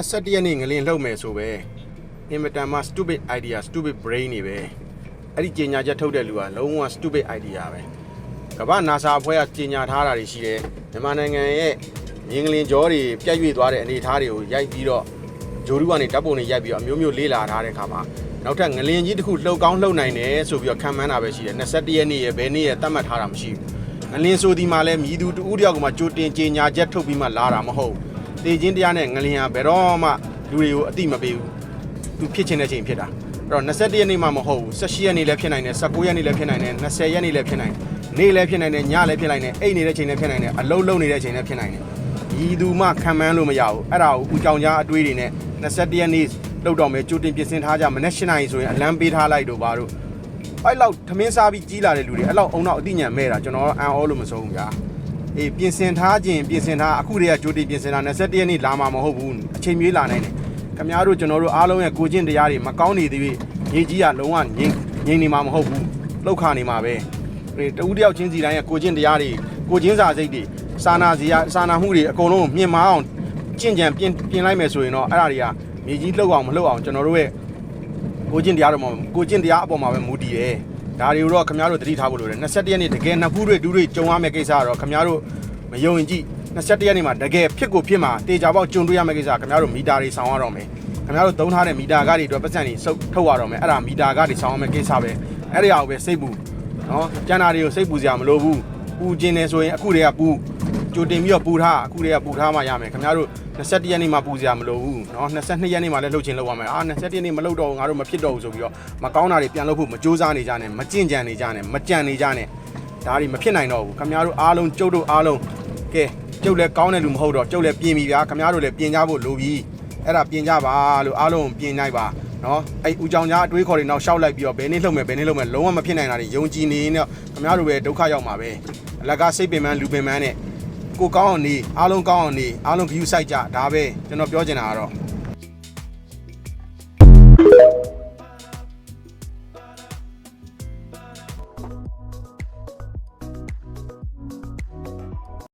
21ရက်နေ့ငလင်လှုပ်မယ်ဆိုပဲအင်မတန်မှ stupid idea stupid brain တွေပဲအဲ့ဒီကြေညာချက်ထုတ်တဲ့လူကလုံးဝ stupid idea ပဲကမ္ဘာ NASA အဖွဲ့ကကြေညာထားတာတွေရှိတယ်မြန်မာနိုင်ငံရဲ့ငင်္ဂလင်ကြောတွေပြတ်ရွေ့သွားတဲ့အနေအထားတွေကိုရိုက်ပြီးတော့ဂျိုရူကနေဓာတ်ပုံတွေရိုက်ပြီးတော့အမျိုးမျိုးလေးလာထားတဲ့ခါမှာနောက်ထပ်ငလင်ကြီးတစ်ခုလှုပ်ကောင်းလှုပ်နိုင်တယ်ဆိုပြီးတော့ခံမှန်းတာပဲရှိတယ်21ရက်နေ့ရဲ့ဘယ်နေ့ရဲ့သတ်မှတ်ထားတာမရှိဘူးငလင်ဆိုဒီမှာလဲမြည်သူတူဦးတယောက်ကမှကြိုတင်ကြေညာချက်ထုတ်ပြီးမှလာတာမဟုတ်ဘူး တေချင်းတရားနဲ့ငလျင်ဟာဘယ်တော့မှလူတွေကိုအတိမပေးဘူးသူဖြစ်ချင်တဲ့ချိန်ဖြစ်တာအဲ့တော့21ရက်နေ့မှမဟုတ်ဘူး18ရက်နေ့လည်းဖြစ်နိုင်တယ်19ရက်နေ့လည်းဖြစ်နိုင်တယ်20ရက်နေ့လည်းဖြစ်နိုင်တယ်နေ့လည်းဖြစ်နိုင်တယ်ညလည်းဖြစ်နိုင်တယ်အိတ်နေတဲ့ချိန်လည်းဖြစ်နိုင်တယ်အလုံးလုံးနေတဲ့ချိန်လည်းဖြစ်နိုင်တယ်ဤသူမှခံမှန်းလို့မရဘူးအဲ့ဒါကိုဦးကြောင်ကြားအတွေးတွေနဲ့21ရက်နေ့လောက်တော့မယ်ကြိုတင်ပြင်ဆင်ထားကြမနေ့၈နာရီဆိုရင်အလံပေးထားလိုက်တော့ပါတို့အဲ့လောက်သမင်းစားပြီးကြီးလာတဲ့လူတွေအဲ့လောက်အုံတော့အတိညာမဲ့တာကျွန်တော်တော့အန်အောလို့မဆုံးဘူးဗျာ အေးပြင်ဆင်ထားခြင်းပြင်ဆင်ထားအခုတည်းကကြိုတင်ပြင်ဆင်တာ21ရက်နေ့လာမှာမဟုတ်ဘူးအချိန်မြေးလာနိုင်တယ်ခင်ဗျားတို့ကျွန်တော်တို့အားလုံးရဲ့ကိုချင်းတရားတွေမကောင်းနေသေးပြီညီကြီးကလုံးဝငြိမ်ငြိမ်နေမှာမဟုတ်ဘူးလောက်ခနေမှာပဲအေးတဦးတယောက်ချင်းစီတိုင်းရဲ့ကိုချင်းတရားတွေကိုချင်းစာစိတ်တွေစာနာစီရစာနာမှုတွေအကုန်လုံးမြင်မအောင်ကျင့်ကြံပြင်ပြင်လိုက်မယ်ဆိုရင်တော့အဲ့ဒါတွေကညီကြီးလှုပ်အောင်မလှုပ်အောင်ကျွန်တော်တို့ရဲ့ကိုကျင့်တရားတော့မဟုတ်ဘူးကိုကျင့်တရားအပေါ်မှာပဲမူတည်တယ် ဒါတွေကိုတော့ခင်ဗျားတို့သတိထားဖို့လိုတယ်21ရက်နေ့တကယ်နှစ်ဖူးတွေဒူးတွေကြုံရမယ့်ကိစ္စကတော့ခင်ဗျားတို့မယုံရင်ကြည့်21ရက်နေ့မှာတကယ်ဖြစ်ကိုဖြစ်မှာတေချာပေါက်ကြုံတွေ့ရမယ့်ကိစ္စခင်ဗျားတို့မီတာတွေဆောင်းရတော့မယ်ခင်ဗျားတို့သုံးထားတဲ့မီတာကားတွေအတွက်ပတ်စံတွေစုပ်ထုတ်ရတော့မယ်အဲ့ဒါမီတာကားတွေဆောင်းရမယ့်ကိစ္စပဲအဲ့ဒီအောင်ပဲစိတ်ပူနော်ကျန်တာတွေကိုစိတ်ပူစရာမလိုဘူးပူခြင်းနေဆိုရင်အခုတည်းကပူ ကြိုတင်ပြီးတော့ပူထားအခုတည်းကပူထားမှရမယ်ခင်ဗျားတို့21ရက်နေ့မှာပူစရာမလိုဘူးเนาะ22ရက်နေ့မှာလည်းလှုပ်ချင်လှုပ်ရမယ်အာ21ရက်နေ့မလှုပ်တော့ဘူးငါတို့မဖြစ်တော့ဘူးဆိုပြီးတော့မကောင်းတာတွေပြန်လှုပ်ဖို့မကြိုးစားနေကြနဲ့မကြင့်ကြံနေကြနဲ့မကြံနေကြနဲ့ဒါတွေမဖြစ်နိုင်တော့ဘူးခင်ဗျားတို့အားလုံးကျုပ်တို့အားလုံးကဲကျုပ်လည်းကောင်းတဲ့လူမဟုတ်တော့ကျုပ်လည်းပြင်ပြီဗျာခင်ဗျားတို့လည်းပြင်ကြဖို့လိုပြီအဲ့ဒါပြင်ကြပါလို့အားလုံးပြင်နိုင်ပါနော်အဲ့ဦးကြောင်ကြားအတွေးခေါ်တွေနောက်ရှောက်လိုက်ပြီးတော့ဘယ်နေ့လှုပ်မယ်ဘယ်နေ့လှုပ်မယ်လုံးဝမဖြစ်နိုင်တာတွေယုံကြည်နေရင်တော့ခင်ဗျားတို့ပဲဒုက္ခရောက်မှာပဲအလကားစိတ်ပင်ပန်းလူပင်ပန်းနဲ့ ကိုကောင်းအောင်နေအားလုံးကောင်းအောင်နေအားလုံးဂယူဆိုင်ကြဒါပဲကျွန်တော်ပြောချင်တာကတော့